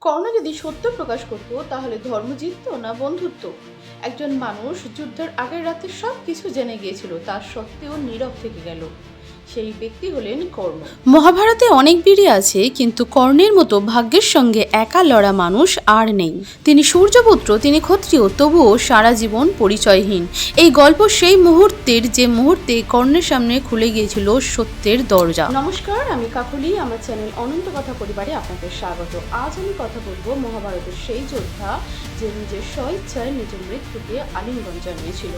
কর্ণ যদি সত্য প্রকাশ করত, তাহলে ধর্ম জিতত না বন্ধুত্ব? একজন মানুষ যুদ্ধের আগের রাতে সব কিছু জেনে গিয়েছিল, তার সত্ত্বেও নীরব থেকে গেল। সেই ব্যক্তি হলেন কর্ণ। মহাভারতে অনেক বীরই আছে কিন্তু কর্ণের মতো ভাগ্যের সঙ্গে একা লড়া মানুষ আর নেই। তিনি সূর্যপুত্র তিনি ক্ষত্রিয় তবুও সারা জীবন পরিচয়হীন। এই গল্প সেই মুহূর্তের যে মুহূর্তে কর্ণের সামনে খুলে গিয়েছিল সত্যের দরজা। নমস্কার আমি কাকুলি আমার চ্যানেল অনন্ত কথা পরিবারে আপনাদের স্বাগত। আজ আমি কথা বলব মহাভারতের সেই যোদ্ধা যে নিজের স্বইচ্ছায় নিজের মৃত্যুকে আলিঙ্গন জানিয়েছিল।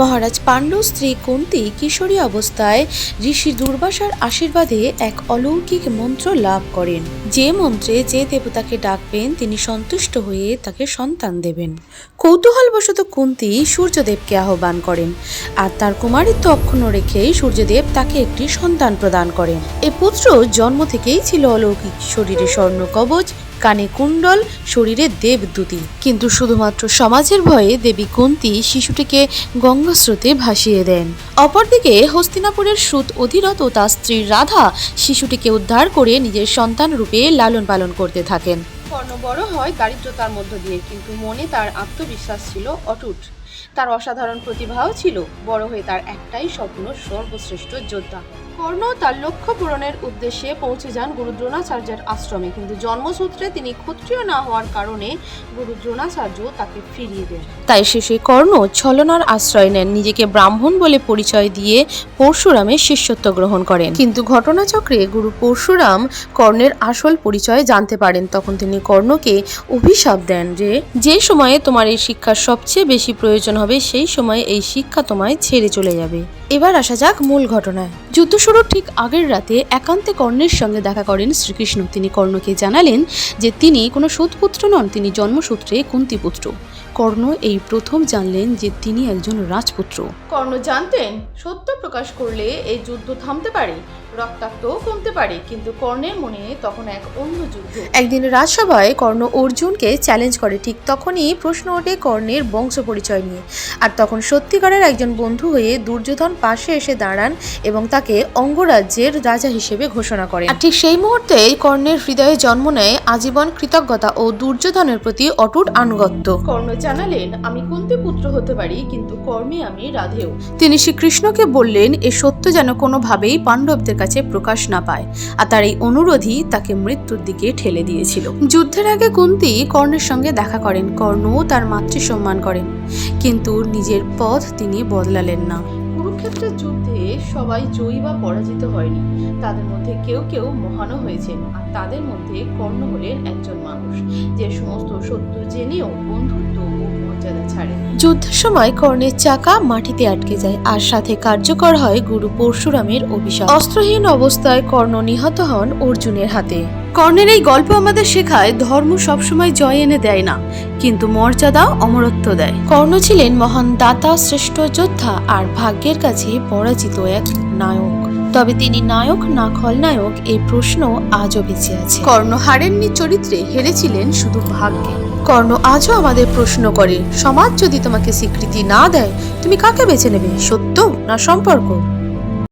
মহারাজ পাণ্ডু স্ত্রী কুন্তি কিশোরী অবস্থায় ঋষি দুর্বাসার আশীর্বাদে এক অলৌকিক মন্ত্র লাভ করেন। যে মন্ত্রে যে দেবতাকে ডাকবেন, তিনি সন্তুষ্ট হয়ে তাকে সন্তান দেবেন। কৌতূহলবশত কুন্তি সূর্যদেবকে আহ্বান করেন আর তার কুমারিত্ব অক্ষুণ্ণ রেখে সূর্যদেব তাকে একটি সন্তান প্রদান করেন। এ পুত্র জন্ম থেকেই ছিল অলৌকিক। শরীরে স্বর্ণ কবচ কানে কুণ্ডল, শরীরে দেবদূতি কিন্তু শুধুমাত্র সমাজের ভয়ে দেবী কুন্তি শিশুটিকে গঙ্গা স্রোতে ভাসিয়ে দেন। অপরদিকে হস্তিনাপুরের সুত অধীরত তার স্ত্রী রাধা শিশুটিকে উদ্ধার করে নিজের সন্তান রূপে লালন পালন করতে থাকেন। কর্ণ বড় হয় দারিদ্রতার মধ্য দিয়ে, কিন্তু মনে তার আত্মবিশ্বাস ছিল অটুট। তার অসাধারণ প্রতিভাও ছিল, বড় হয়ে তার একটাই স্বপ্ন সর্বশ্রেষ্ঠ যোদ্ধা। কর্ণ তার লক্ষ্য পূরণের উদ্দেশ্যে পৌঁছে যান গুরু দ্রোণাচার্যের আশ্রমে। কিন্তু জন্মসূত্রে তিনি ক্ষত্রিয় না হওয়ার কারণে গুরু দ্রোণাচার্য তাকে ফিরিয়ে দেন। তাই শেষে কর্ণ ছলনার আশ্রয় নেন। নিজেকে ব্রাহ্মণ বলে পরিচয় দিয়ে পরশুরামের শিষ্যত্ব গ্রহণ করেন। কিন্তু ঘটনাচক্রে গুরু পরশুরাম কর্ণের আসল পরিচয় জানতে পারেন। তখন তিনি কর্ণকে অভিশাপ দেন যে যে সময়ে তোমার এই শিক্ষার সবচেয়ে বেশি প্রয়োজন হবে, সেই সময়ে এই শিক্ষা তোমায় ছেড়ে চলে যাবে। এবার আসা যাক মূল ঘটনায়। যুদ্ধ শুরুর ঠিক আগের রাতে একান্তে কর্ণের সঙ্গে দেখা করেন শ্রীকৃষ্ণ। তিনি কর্ণকে জানালেন যে, তিনি কোনো সুতপুত্র নন, তিনি জন্মসূত্রে কুন্তিপুত্র। কর্ণ এই প্রথম জানলেন যে তিনি একজন রাজপুত্র। কর্ণ জানতেন, সত্য প্রকাশ করলে এই যুদ্ধ থামতে পারে। রক্তাক্তও কমতে পারে কিন্তু কর্ণের মনে তখন এক অন্য যুদ্ধ। একদিন রাজসভায় কর্ণ অর্জুনকে চ্যালেঞ্জ করে ঠিক তখনই প্রশ্ন ওঠে কর্ণের বংশ পরিচয় নিয়ে। আর তখন সত্যিকারের একজন বন্ধু হয়ে দুর্যোধন পাশে এসে দাঁড়ান এবং তাকে অঙ্গরাজ্যের রাজা হিসেবে ঘোষণা করেন। আর ঠিক সেই মুহূর্তেই কর্ণের হৃদয়ে জন্ম নেয় আজীবন কৃতজ্ঞতা ও দুর্যোধনের প্রতি অটুট আনুগত্য। কর্ণ জানালেন আমি কুন্তি পুত্র হতে পারি কিন্তু কর্মে আমি রাধেও। তিনি শ্রীকৃষ্ণকে বললেন এ সত্য যেন কোনোভাবেই পাণ্ডবদের কাছে প্রকাশ না পায়, আর তার এই অনুরোধই তাকে মৃত্যুর দিকে ঠেলে দিয়েছিল। যুদ্ধের আগে কুন্তি কর্ণের সঙ্গে দেখা করেন, কর্ণও তার মাতৃ সম্মান করেন, কিন্তু নিজের পথ তিনি বদলালেন না। কুরুক্ষেত্রের যুদ্ধে সবাই জয়ী বা পরাজিত হয়নি। তাদের মধ্যে কেউ কেউ মহানও হয়েছেন আর তাদের মধ্যে কর্ণ হলেন একজন মানুষ, যে সমস্ত সত্য জেনেও বন্ধুত্ব ও মর্যাদা ছাড়ে। যুদ্ধের সময় কর্ণের চাকা মাটিতে আটকে যায় আর সাথে কার্যকর হয় গুরু পরশুরামের অভিশাপ। অস্ত্রহীন অবস্থায় কর্ণ নিহত হন অর্জুনের হাতে। কর্ণের এই গল্প আমাদের শেখায় ধর্ম সবসময় জয় এনে দেয় না, কিন্তু মর্যাদা অমরত্ব দেয়। কর্ণ ছিলেন মহান দাতা, শ্রেষ্ঠ যোদ্ধা আর ভাগ্যের কাছে পরাজিত এক নায়ক। তবে তিনি নায়ক না খলনায়ক এই প্রশ্ন আজও বেঁচে আছে। কর্ণ হারেননি চরিত্রে, হেরেছিলেন শুধু ভাগ্যে। কর্ণ আজও আমাদের প্রশ্ন করে, সমাজ যদি তোমাকে স্বীকৃতি না দেয়, তুমি কাকে বেছে নেবে, সত্য না সম্পর্ক?